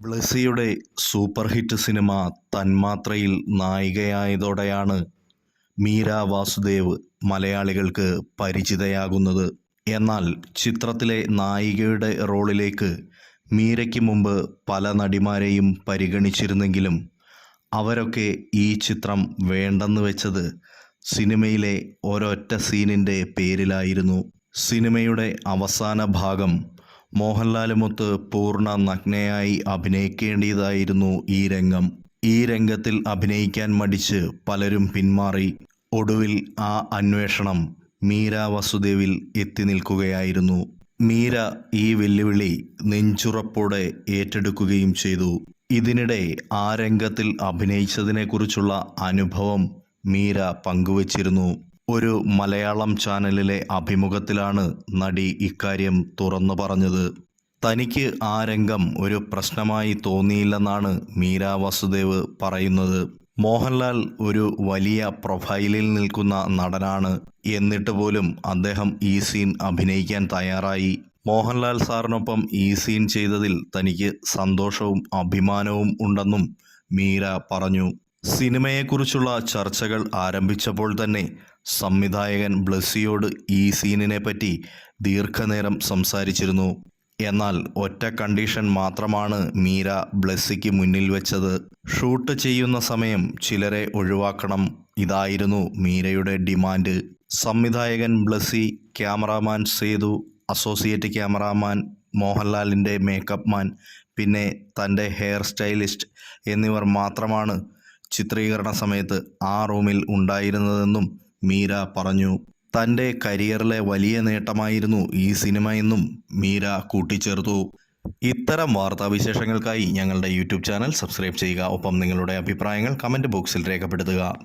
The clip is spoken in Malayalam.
ബ്ലെസ്സിയുടെ സൂപ്പർ ഹിറ്റ് സിനിമ തന്മാത്രയിൽ നായികയായതോടെയാണ് മീര വാസുദേവ് മലയാളികൾക്ക് പരിചിതയാകുന്നത്. എന്നാൽ ചിത്രത്തിലെ നായികയുടെ റോളിലേക്ക് മീരയ്ക്ക് മുമ്പ് പല നടിമാരെയും പരിഗണിച്ചിരുന്നെങ്കിലും അവരൊക്കെ ഈ ചിത്രം വേണ്ടെന്ന് വെച്ചത് സിനിമയിലെ ഒരൊറ്റ സീനിന്റെ പേരിലായിരുന്നു. സിനിമയുടെ അവസാന ഭാഗം മോഹൻലാലുമൊത്ത് പൂർണ നഗ്നയായി അഭിനയിക്കേണ്ടതായിരുന്നു ഈ രംഗം. ഈ രംഗത്തിൽ അഭിനയിക്കാൻ മടിച്ച് പലരും പിന്മാറി. ഒടുവിൽ ആ അന്വേഷണം മീര വസുദേവിൽ എത്തി നിൽക്കുകയായിരുന്നു. മീര ഈ വെല്ലുവിളി നെഞ്ചുറപ്പോടെ ഏറ്റെടുക്കുകയും ചെയ്തു. ഇതിനിടെ ആ രംഗത്തിൽ അഭിനയിച്ചതിനെക്കുറിച്ചുള്ള അനുഭവം മീര പങ്കുവച്ചിരുന്നു. ഒരു മലയാളം ചാനലിലെ അഭിമുഖത്തിലാണ് നടി ഇക്കാര്യം തുറന്നു പറഞ്ഞത്. തനിക്ക് ആ രംഗം ഒരു പ്രശ്നമായി തോന്നിയില്ലെന്നാണ് മീര വാസുദേവ് പറയുന്നത്. മോഹൻലാൽ ഒരു വലിയ പ്രൊഫൈലിൽ നിൽക്കുന്ന നടനാണ്. എന്നിട്ട് പോലും അദ്ദേഹം ഈ സീൻ അഭിനയിക്കാൻ തയ്യാറായി. മോഹൻലാൽ സാറിനൊപ്പം ഈ സീൻ ചെയ്തതിൽ തനിക്ക് സന്തോഷവും അഭിമാനവും ഉണ്ടെന്നും മീര പറഞ്ഞു. സിനിമയെക്കുറിച്ചുള്ള ചർച്ചകൾ ആരംഭിച്ചപ്പോൾ തന്നെ സംവിധായകൻ ബ്ലസിയോട് ഈ സീനിനെ പറ്റി ദീർഘനേരം സംസാരിച്ചിരുന്നു. എന്നാൽ ഒറ്റ കണ്ടീഷൻ മാത്രമാണ് മീര ബ്ലസ്സിക്ക് മുന്നിൽ വെച്ചത്. ഷൂട്ട് ചെയ്യുന്ന സമയം ചിലരെ ഒഴിവാക്കണം. ഇതായിരുന്നു മീരയുടെ ഡിമാൻഡ്. സംവിധായകൻ Blessy cameraman Sethu associate cameraman മോഹൻലാലിന്റെ മേക്കപ്പ് മാൻ പിന്നെ തന്റെ ഹെയർ സ്റ്റൈലിസ്റ്റ് എന്നിവർ മാത്രമാണ് ചിത്രീകരണ സമയത്ത് ആ റൂമിൽ ഉണ്ടായിരുന്നതെന്നും മീര പറഞ്ഞു. തന്റെ കരിയറിലെ വലിയ നേട്ടമായിരുന്നു ഈ സിനിമ എന്നും മീര കൂട്ടിച്ചേർത്തു. ഇത്തരം വാർത്താവിശേഷങ്ങൾക്കായി ഞങ്ങളുടെ യൂട്യൂബ് ചാനൽ സബ്സ്ക്രൈബ് ചെയ്യുക. ഒപ്പം നിങ്ങളുടെ അഭിപ്രായങ്ങൾ കമന്റ് ബോക്സിൽ രേഖപ്പെടുത്തുക.